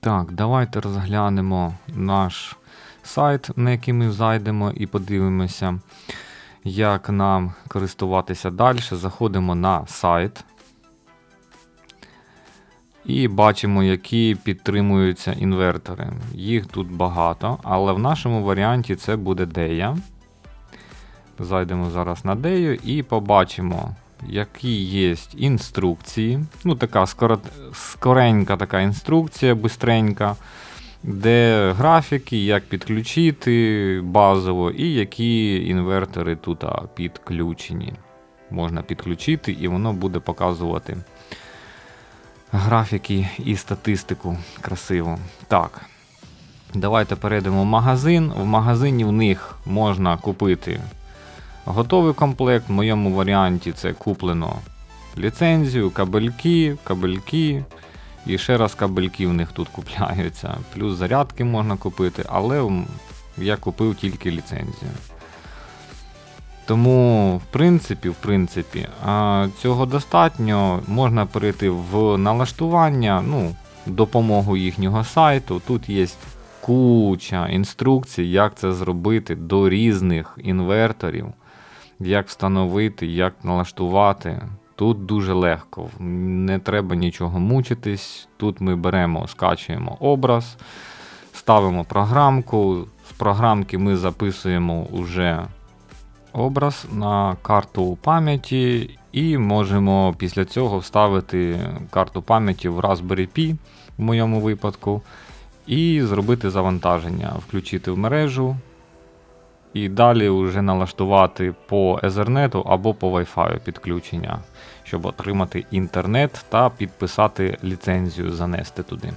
Так, давайте розглянемо наш сайт, на який ми зайдемо, і подивимося, як нам користуватися далі. Заходимо на сайт. І бачимо, які підтримуються інвертори. Їх тут багато, але в нашому варіанті це буде Дея. Зайдемо зараз на Дею і побачимо, які є інструкції. Ну, така скоро... скоренька така інструкція, бистренька, де графіки, як підключити базово, і які інвертори тут підключені. Можна підключити, і воно буде показувати графіки і статистику красиво. Так. Давайте перейдемо в магазин. В магазині в них можна купити готовий комплект. В моєму варіанті це куплено ліцензію, кабельки, кабельки. І ще раз кабельки в них тут купляються. Плюс зарядки можна купити, але я купив тільки ліцензію. Тому, в принципі, в принципі, цього достатньо. Можна перейти в налаштування, ну, допомогу їхнього сайту. Тут є куча інструкцій, як це зробити до різних інверторів, як встановити, як налаштувати. Тут дуже легко, не треба нічого мучитись. Тут ми беремо, скачуємо образ, ставимо програмку. З програмки ми записуємо уже образ на карту пам'яті і можемо після цього вставити карту пам'яті в Raspberry Pi в моєму випадку, і зробити завантаження, включити в мережу. І далі вже налаштувати по Ethernet або по Wi-Fi підключення, щоб отримати інтернет та підписати ліцензію, занести туди.